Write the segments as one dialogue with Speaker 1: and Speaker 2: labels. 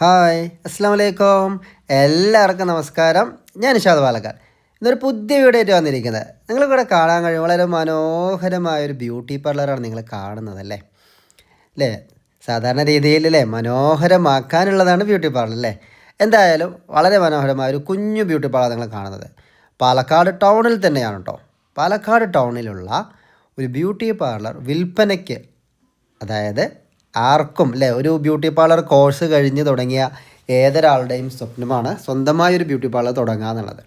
Speaker 1: Hi അസ്സാം വലൈക്കും എല്ലാവർക്കും നമസ്കാരം. ഞാൻ നിഷാദ് പാലക്കാട്. ഇന്നൊരു പുതിയ വീഡിയോ ആയിട്ട് വന്നിരിക്കുന്നത്. നിങ്ങൾക്കിവിടെ കാണാൻ കഴിയും വളരെ മനോഹരമായ ഒരു ബ്യൂട്ടി പാർലറാണ് നിങ്ങൾ കാണുന്നത് അല്ലേ? അല്ലേ സാധാരണ രീതിയിൽ അല്ലേ മനോഹരമാക്കാനുള്ളതാണ് ബ്യൂട്ടി പാർലർ അല്ലേ എന്തായാലും വളരെ മനോഹരമായ ഒരു കുഞ്ഞു ബ്യൂട്ടി പാർലർ നിങ്ങൾ കാണുന്നത്. പാലക്കാട് ടൗണിൽ തന്നെയാണ് കേട്ടോ പാലക്കാട് ടൗണിലുള്ള ഒരു ബ്യൂട്ടി പാർലർ വിൽപ്പനയ്ക്ക് അതായത് ആർക്കും അല്ലേ ഒരു ബ്യൂട്ടി പാർലർ കോഴ്സ് കഴിഞ്ഞ് തുടങ്ങിയ ഏതൊരാളുടെയും സ്വപ്നമാണ് സ്വന്തമായ ഒരു ബ്യൂട്ടി പാർലർ തുടങ്ങുക എന്നുള്ളത്.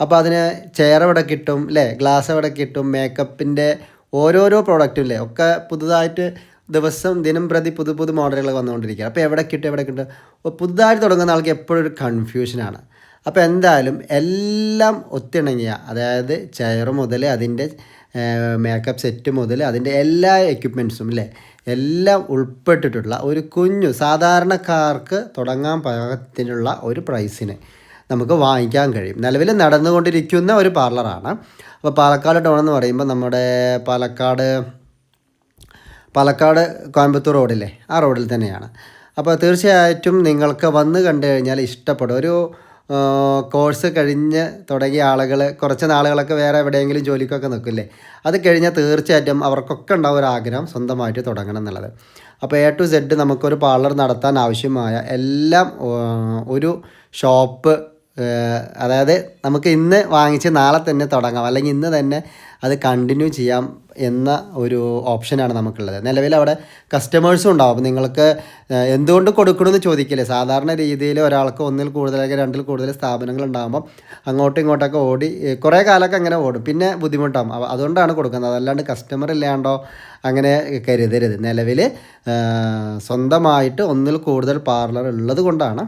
Speaker 1: അപ്പോൾ അതിന് ചെയർ എവിടെ കിട്ടും അല്ലേ ഗ്ലാസ് എവിടെ കിട്ടും മേക്കപ്പിന്റെ ഓരോരോ പ്രോഡക്റ്റും അല്ലേ ഒക്കെ പുതുതായിട്ട് ദിവസം ദിനം പ്രതി പുതു പുതു മോഡലുകൾ വന്നുകൊണ്ടിരിക്കുക അപ്പോൾ എവിടെ കിട്ടും എവിടെ കിട്ടും? പുതുതായിട്ട് തുടങ്ങുന്ന ആൾക്ക് എപ്പോഴും ഒരു കൺഫ്യൂഷനാണ് അപ്പോൾ എന്തായാലും എല്ലാം ഒത്തിണങ്ങിയ അതായത് ചെയർ മുതൽ അതിന്റെ മേക്കപ്പ് സെറ്റ് മുതൽ അതിന്റെ എല്ലാ എക്യുപ്മെന്റ്സും അല്ലേ എല്ലാം ഉൾപ്പെട്ടിട്ടുള്ള ഒരു കുഞ്ഞു സാധാരണക്കാർക്ക് തുടങ്ങാൻ പാകത്തിനുള്ള ഒരു പ്രൈസിന് നമുക്ക് വാങ്ങിക്കാൻ കഴിയും. നിലവിൽ നടന്നുകൊണ്ടിരിക്കുന്ന ഒരു പാർലറാണ് അപ്പോൾ പാലക്കാട് ടൗൺ എന്ന് പറയുമ്പോൾ നമ്മുടെ പാലക്കാട് പാലക്കാട് കോയമ്പത്തൂർ റോഡില്ലേ? ആ റോഡിൽ തന്നെയാണ്. അപ്പോൾ തീർച്ചയായിട്ടും നിങ്ങൾക്ക് വന്ന് കണ്ടു കഴിഞ്ഞാൽ ഇഷ്ടപ്പെടും. ഒരു കോഴ്സ് കഴിഞ്ഞ് തുടങ്ങിയ ആളുകൾ കുറച്ച് നാളുകളൊക്കെ വേറെ എവിടെയെങ്കിലും ജോലിക്കൊക്കെ നിൽക്കില്ലേ? അത് കഴിഞ്ഞാൽ തീർച്ചയായിട്ടും അവർക്കൊക്കെ ഉണ്ടാവും ഒരു ആഗ്രഹം സ്വന്തമായിട്ട് തുടങ്ങണം എന്നുള്ളത്. അപ്പോൾ എ ടു സെഡ് നമുക്കൊരു പാർലർ നടത്താൻ ആവശ്യമായ എല്ലാം ഒരു ഷോപ്പ് അതായത് നമുക്ക് ഇന്ന് വാങ്ങിച്ച് നാളെ തന്നെ തുടങ്ങാം. അല്ലെങ്കിൽ ഇന്ന് തന്നെ അത് കണ്ടിന്യൂ ചെയ്യാം എന്ന ഒരു ഓപ്ഷനാണ് നമുക്കുള്ളത്. നിലവിൽ അവിടെ കസ്റ്റമേഴ്സും ഉണ്ടാവും. നിങ്ങൾക്ക് എന്തുകൊണ്ട് കൊടുക്കണമെന്ന് ചോദിക്കില്ലേ? സാധാരണ രീതിയിൽ ഒരാൾക്ക് ഒന്നിൽ കൂടുതൽ അല്ലെങ്കിൽ രണ്ടിൽ കൂടുതൽ സ്ഥാപനങ്ങൾ ഉണ്ടാകുമ്പോൾ അങ്ങോട്ടും ഇങ്ങോട്ടൊക്കെ ഓടി കുറേ കാലമൊക്കെ അങ്ങനെ ഓടും. പിന്നെ ബുദ്ധിമുട്ടാകും അതുകൊണ്ടാണ് കൊടുക്കുന്നത്. അതല്ലാണ്ട് കസ്റ്റമർ ഇല്ലാണ്ടോ അങ്ങനെ കരുതരുത്. നിലവിൽ സ്വന്തമായിട്ട് ഒന്നിൽ കൂടുതൽ പാർലർ ഉള്ളത് കൊണ്ടാണ്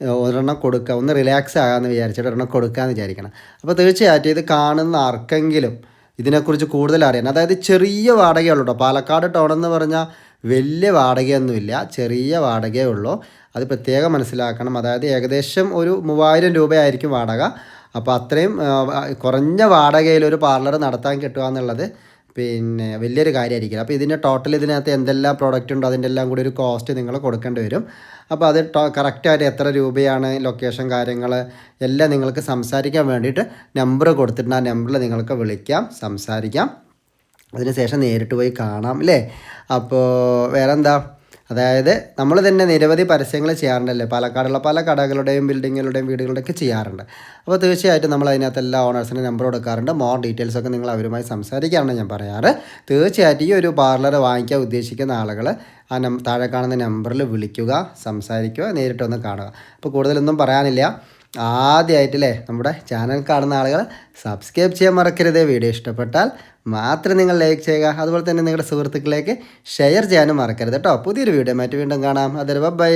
Speaker 1: ഒരെണ്ണം കൊടുക്കുക. ഒന്ന് റിലാക്സ് ആകാമെന്ന് വിചാരിച്ചിട്ട് ഒരെണ്ണം കൊടുക്കാമെന്ന് വിചാരിക്കണം. അപ്പോൾ തീർച്ചയായിട്ടും ഇത് കാണുന്ന ആർക്കെങ്കിലും ഇതിനെക്കുറിച്ച് കൂടുതൽ അറിയാൻ അതായത് ചെറിയ വാടകയുള്ളൂ കേട്ടോ പാലക്കാട് ടൗൺ എന്ന് പറഞ്ഞാൽ വലിയ വാടകയൊന്നുമില്ല ചെറിയ വാടകയേ ഉള്ളൂ. അത് പ്രത്യേകം മനസ്സിലാക്കണം. അതായത് ഏകദേശം ഒരു മൂവായിരം രൂപയായിരിക്കും വാടക. അപ്പോൾ അത്രയും കുറഞ്ഞ വാടകയിൽ ഒരു പാർലർ നടത്താൻ കിട്ടുക എന്നുള്ളത് പിന്നെ വലിയൊരു കാര്യമായിരിക്കില്ല. അപ്പോൾ ഇതിന്റെ ടോട്ടൽ ഇതിനകത്ത് എന്തെല്ലാം പ്രോഡക്റ്റ് ഉണ്ടോ അതിന്റെ എല്ലാം കൂടി ഒരു കോസ്റ്റ് നിങ്ങൾ കൊടുക്കേണ്ടി വരും. അപ്പോൾ അത് കറക്റ്റായിട്ട് എത്ര രൂപയാണ് ലൊക്കേഷൻ കാര്യങ്ങൾ എല്ലാം നിങ്ങൾക്ക് സംസാരിക്കാൻ വേണ്ടിയിട്ട് നമ്പർ കൊടുത്തിട്ടുണ്ട്. ആ നമ്പറിൽ നിങ്ങൾക്ക് വിളിക്കാം സംസാരിക്കാം. അതിനുശേഷം നേരിട്ട് പോയി കാണാം അല്ലേ അപ്പോൾ വേറെ എന്താ അതായത് നമ്മൾ തന്നെ നിരവധി പരസ്യങ്ങൾ ചെയ്യാറുണ്ടല്ലേ? പാലക്കാടുള്ള പല കടകളുടെയും ബിൽഡിങ്ങുകളുടെയും വീടുകളുടെയും ഒക്കെ ചെയ്യാറുണ്ട്. അപ്പോൾ തീർച്ചയായിട്ടും നമ്മൾ അതിനകത്ത് എല്ലാ ഓണേഴ്സിന്റെ നമ്പർ കൊടുക്കാറുണ്ട്. മോർ ഡീറ്റെയിൽസ് ഒക്കെ നിങ്ങൾ അവരുമായി സംസാരിക്കാറാണ് ഞാൻ പറയാറ്. തീർച്ചയായിട്ടും ഈ ഒരു പാർലർ വാങ്ങിക്കാൻ ഉദ്ദേശിക്കുന്ന ആളുകൾ ആ നം താഴെ കാണുന്ന നമ്പറിൽ വിളിക്കുക സംസാരിക്കുക നേരിട്ടൊന്ന് കാണുക. അപ്പോൾ കൂടുതലൊന്നും പറയാനില്ല. ആദ്യമായിട്ടല്ലേ നമ്മുടെ ചാനൽ കാണുന്ന ആളുകൾ സബ്സ്ക്രൈബ് ചെയ്യാൻ മറക്കരുത്. വീഡിയോ ഇഷ്ടപ്പെട്ടാൽ മാത്രം നിങ്ങൾ ലൈക്ക് ചെയ്യുക. അതുപോലെ തന്നെ നിങ്ങളുടെ സുഹൃത്തുക്കളിലേക്ക് ഷെയർ ചെയ്യാനും മറക്കരുത് കേട്ടോ പുതിയൊരു വീഡിയോ മാറ്റി വീണ്ടും കാണാം. അതൊരു ബൈ